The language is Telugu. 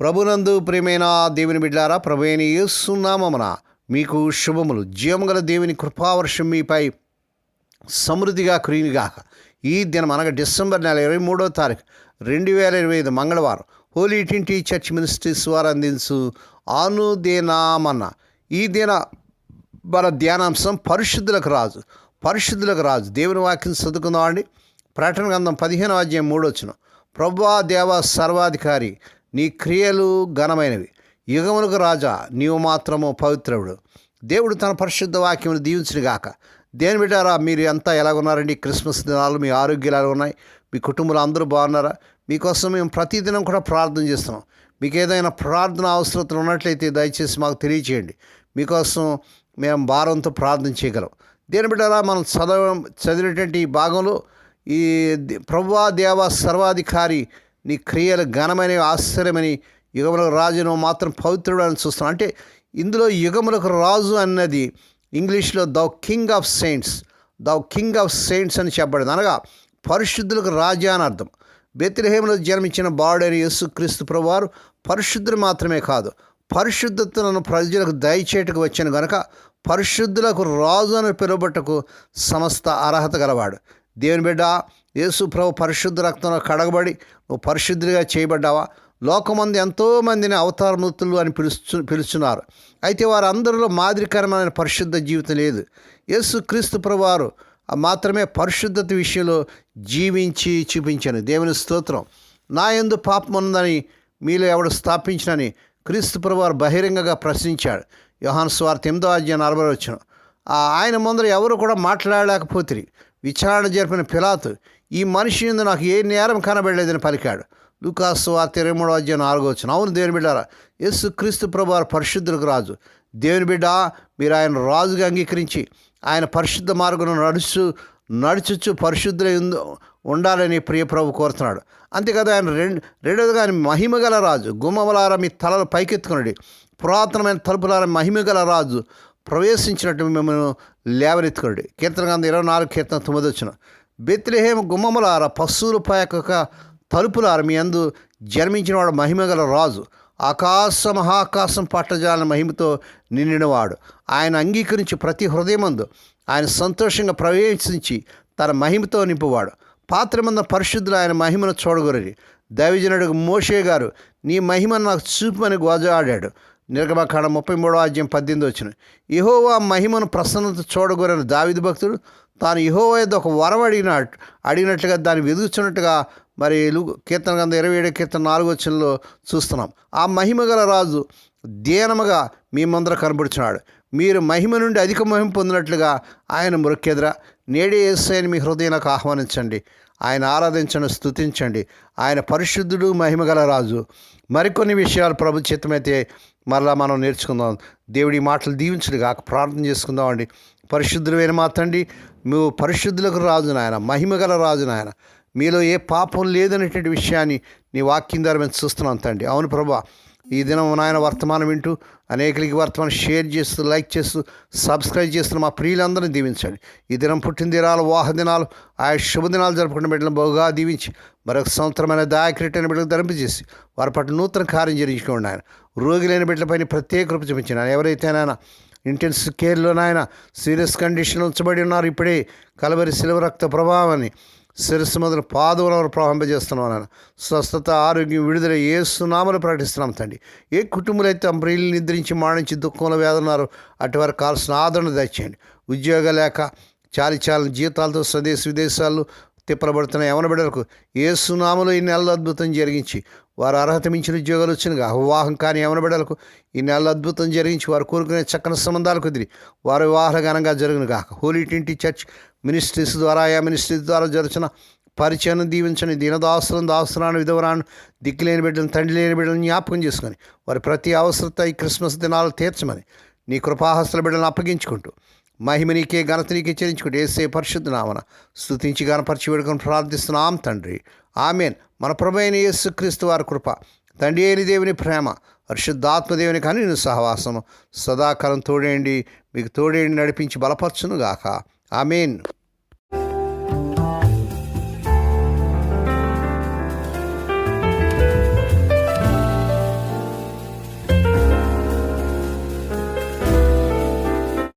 ప్రభునందు ప్రేమైన దేవుని బిడ్డారా ప్రభు అయిన యేసునామమున మీకు శుభములు. జీవముగల దేవుని కృపావర్షం మీపై సమృద్ధిగా కురిగాక ఈ దినం అనగా డిసెంబర్ నెల ఇరవై మూడో తారీఖు రెండు వేల ఇరవై ఐదు మంగళవారం హోలీ టింటి చర్చ్ మినిస్ట్రీస్ వారు అందించు ఆనుదేనామన్న ఈ దిన మన ధ్యానాంశం పరిశుద్ధులకు రాజు పరిశుద్ధులకు రాజు. దేవుని వాక్యం చదువుకుందామండి. ప్రకటన గ్రంథం పదిహేను అధ్యాయం మూడొచ్చును ప్రభా దేవ సర్వాధికారి నీ క్రియలు ఘనమైనవి. యుగములకు రాజా నీవు మాత్రము పవిత్రుడు. దేవుడు తన పరిశుద్ధ వాక్యమును దీవించుగాక దేని బిడ్డారా మీరు అంతా ఎలాగున్నారండి? క్రిస్మస్ దినాలు మీ ఆరోగ్యాలు ఎలా ఉన్నాయి మీ కుటుంబాలు అందరూ బాగున్నారా? మీకోసం మేము ప్రతిదినం కూడా ప్రార్థన చేస్తున్నాం. మీకు ఏదైనా ప్రార్థన అవసరతలు ఉన్నట్లయితే దయచేసి మాకు తెలియచేయండి. మీకోసం మేము భారంతో ప్రార్థన చేయగలం. దేని బిడ్డారా మనం చదవ చదివినటువంటి ఈ భాగంలో ఈ ప్రభువా దేవ సర్వాధికారి నీ క్రియలు ఘనమైనవి ఆశ్చర్యమని యుగములకు రాజును మాత్రం పవిత్రుడు అని చూస్తున్నాం అంటే ఇందులో యుగములకు రాజు అన్నది ఇంగ్లీష్లో the king of saints the king of saints అని చెప్పబడింది. అనగా పరిశుద్ధులకు రాజా అని అర్థం. బెత్లహేములో జన్మించిన బాడైన యేసుక్రీస్తు ప్రభువారు పరిశుద్ధులు మాత్రమే కాదు పరిశుద్ధతను ప్రజలకు దయచేటకు వచ్చాను. కనుక పరిశుద్ధులకు రాజు అని పిలువబట్టకు సమస్త అర్హత గలవాడు. దేవుని బిడ్డ యేసు ప్రభు పరిశుద్ధ రక్తంలో కడగబడి నువ్వు పరిశుద్ధుడిగా చేయబడ్డావా? లోకమంది ఎంతోమందిని అవతారమూర్తులు అని పిలుస్తు పిలుస్తున్నారు. అయితే వారందరిలో మాదిరికరమైన పరిశుద్ధ జీవితం లేదు. యేసు క్రీస్తు ప్రభువారు మాత్రమే పరిశుద్ధత విషయంలో జీవించి చూపించాను. దేవుని స్తోత్రం. నా ఎందు పాపం ఉందని మీలో ఎవడు స్థాపించినని క్రీస్తు ప్రభువారు బహిరంగంగా ప్రశ్నించాడు. యోహాన్ స్వార్థ ఎనిమిదో అధ్యాయం నలభై వచ్చిన. ఆయన ముందర ఎవరు కూడా మాట్లాడలేకపోతే విచారణ జరిపిన పిలాతు ఈ మనిషి యందు నాకు ఏ నేరం కనబడలేదని పలికాడు. లూకాసు వార్త ఇరవై మూడో అధ్యాయం నాలుగో వచ్చిన అవును దేవుని బిడ్డారా యస్సు క్రీస్తు ప్రభువారు పరిశుద్ధులకు రాజు. దేవుని బిడ్డ మీరు ఆయన రాజుగా అంగీకరించి ఆయన పరిశుద్ధ మార్గం నడుచు నడుచుచు పరిశుద్ధులై ఉండాలని ప్రియ ప్రభు కోరుతున్నాడు. అంతేకాదు ఆయన రెండు రెండోదిగా ఆయన మహిమగల రాజు. గుమ్మవలార మీ తలలు పైకెత్తుకున్నాడు పురాతనమైన తలుపులారా మహిమగల రాజు. ప్రవేశించినట్టు మిమ్మల్ని లేవనెత్తుకోండి కీర్తన గ్రంథం ఇరవై నాలుగు కీర్తన తొమ్మిది వచ్చిన బెత్లెహేమ గుమ్మములార పశువుల పాయక తలుపులార మీ అందు జన్మించినవాడు మహిమగల రాజు. ఆకాశ మహాకాశం పట్టజాలని మహిమతో నిండినవాడు. ఆయన అంగీకరించి ప్రతి హృదయమందు ఆయన సంతోషంగా ప్రవేశించి తన మహిమతో నింపువాడు. పాత్రమంద పరిశుద్ధులు ఆయన మహిమను చూడగొరని దైవజనుడు మోషే గారు నీ మహిమను నాకు చూపమని గోజాడాడు. నిర్గమకాండ ముప్పై మూడో అధ్యాయం పద్దెనిమిది వచ్చిన ఇహోవా మహిమను ప్రసన్నత చూడగోరని దావిది భక్తుడు తాను ఇహోవా యొక్క ఒక వరం అడిగిన అడిగినట్లుగా దాన్ని వెదుగుచున్నట్టుగా మరి కీర్తన గంధ ఇరవై ఏడు కీర్తన నాలుగు వచ్చినలో చూస్తున్నాం. ఆ మహిమ గల రాజు దీనముగా మీ ముందర కనబడుచున్నాడు. మీరు మహిమ నుండి అధిక మహిమ పొందినట్లుగా ఆయన మొరకెదరా నేడే ఏసైని మీ హృదయానికి ఆహ్వానించండి. ఆయన ఆరాధించండి స్తుతించండి. ఆయన పరిశుద్ధుడు మహిమగల రాజు. మరికొన్ని విషయాలు ప్రభు చిత్తమైతే మరలా మనం నేర్చుకుందాం. దేవుడి మాటలు దీవించడు కాక ప్రార్థన చేసుకుందామండి పరిశుద్ధులైన మా తండ్రి నువ్వు పరిశుద్ధులకు రాజు నాయన మహిమగల రాజు నాయన. మీలో ఏ పాపం లేదనేటువంటి విషయాన్ని నీ వాక్యం ద్వారా మేము చూస్తున్నాం తండ్రి. అవును ప్రభా ఈ దినం నాయన వర్తమానం వింటూ అనేకలకి వర్తమానం షేర్ చేస్తూ లైక్ చేస్తూ సబ్స్క్రైబ్ చేస్తున్న మా ప్రియులందరినీ దీవించండి. ఈ దినం పుట్టిన దినాలు వాహ దినాలు ఆయా శుభదినాలు జరుపుకున్న బిడ్డలను బహుగా దీవించి మరొక సంవత్సరమైన దాయకరెట్టైన బిడ్డలకు ధరింపజేసి వారి పట్ల నూతన కార్యం జరిగించుకోండి ఆయన రోగి లేని బిడ్డలపైన ప్రత్యేక కృప చూపించిన ఎవరైతే నాయన ఇంటెన్సివ్ కేర్లో నాయన సీరియస్ కండిషన్ ఉంచబడి ఉన్నారు ఇప్పుడే కలవరి శిలవ రక్త ప్రభావాన్ని శిరస్సు మొదలు పాదములను ప్రవహింపజేస్తున్నాం నాయన స్వస్థత ఆరోగ్యం విడుదల ఏ సునామలు ప్రకటిస్తున్నాం తండ్రి. ఏ కుటుంబాలు అయితే అంబ్రీలు నిద్రించి మాడించి దుఃఖంలో వేదన్నారు అటువరకు కావాల్సిన ఆదరణ దయచేయండి. ఉద్యోగం లేక చాలి చాలని జీతాలతో స్వదేశ విదేశాల్లో తిప్పలబడుతున్న యవన బిడ్డలకు ఏ సునామలో ఈ నెలలో అద్భుతం జరిగించి వారు అర్హత మించిన ఉద్యోగాలు వచ్చినగా వివాహం కాని యవన బిడ్డలకు ఈ నెల అద్భుతం జరిగించి వారు కోరుకునే చక్కని సంబంధాలు కుదిరి వారి వివాహాలు ఘనంగా జరుగునుగా హోలీ టింటి చర్చ్ మినిస్ట్రీస్ ద్వారా ఆయా మినిస్ట్రీస్ ద్వారా జరిచిన పరిచయం దీవించని దీనదాసులను దాసురాను విధవరాను దిక్కు లేని బిడ్డలను తండ్రి లేని బిడ్డలను జ్ఞాపకం చేసుకొని వారి ప్రతి అవసరత ఈ క్రిస్మస్ దినాలు తీర్చమని నీ కృపాహస్తుల బిడ్డలను అప్పగించుకుంటూ మహిమ నీకే ఘనత నీకే చెల్లించుకుంటూ ఏసే పరిశుద్ధ నామన స్థుతించి గణపరిచి వేడుకొని ప్రార్థిస్తున్నాం తండ్రి. ఆమెన్. మన ప్రభైన యేసు క్రీస్తు వారి కృప తండ్రి అయిన దేవుని ప్రేమ పరిశుద్ధాత్మదేవుని కానీ నేను సహవాసము సదాకాలం తోడేయండి మీకు తోడేయండి నడిపించి బలపరచునుగాక. ఆమెన్.